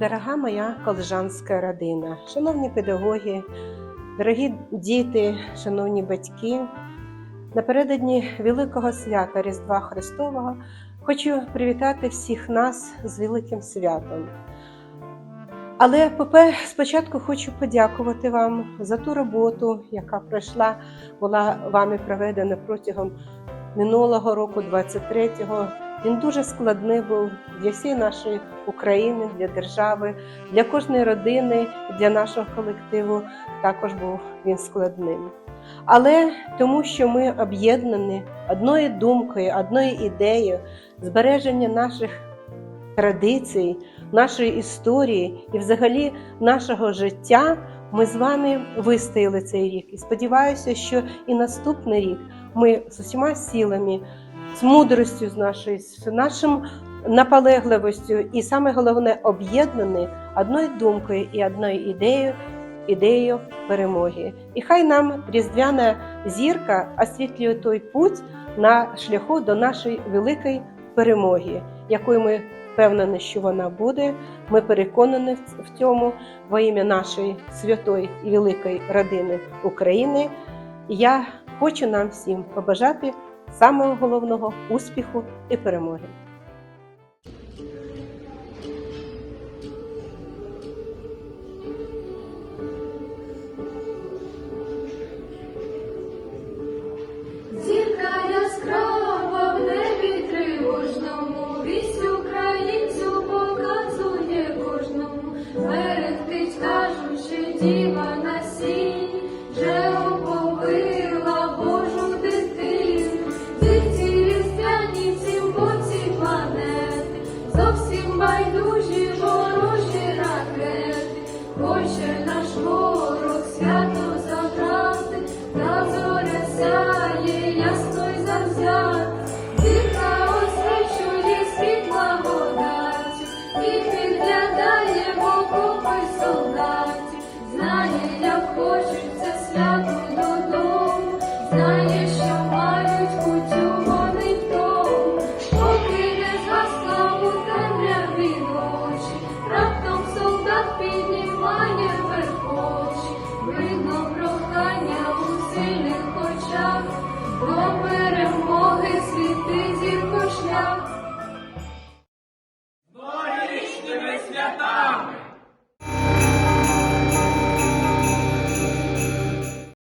дорога моя колежанська родина, шановні педагоги, дорогі діти, шановні батьки, напередодні великого свята Різдва Христового хочу привітати всіх нас з великим святом. Але спочатку хочу подякувати вам за ту роботу, яка пройшла, була вами проведена протягом минулого року, 23-го. Він дуже складний був для всієї нашої України, для держави, для кожної родини, для нашого колективу також був він складним. Але тому, що ми об'єднані одною думкою, одною ідеєю збереження наших традицій, нашої історії і, взагалі, нашого життя, ми з вами вистояли цей рік. І сподіваюся, що і наступний рік ми з усіма силами, з мудростю з нашою, з нашим наполегливостю, і саме головне об'єднані одною думкою і одною ідеєю, ідеєю перемоги. І хай нам різдвяна зірка освітлює той путь на шляху до нашої великої перемоги, якою ми впевнені, що вона буде. Ми переконані в цьому во ім'я нашої святої і великої родини України. Я хочу нам всім побажати самого головного успіху і перемоги. Байдужі ворожі ракети, хоче наш ворог свято забрати, та зоря сяє ясно й завзято, зірка освічує світ благодаттю, і підглядає в окопи знає, як хочеться свято перемоги зірко шлях.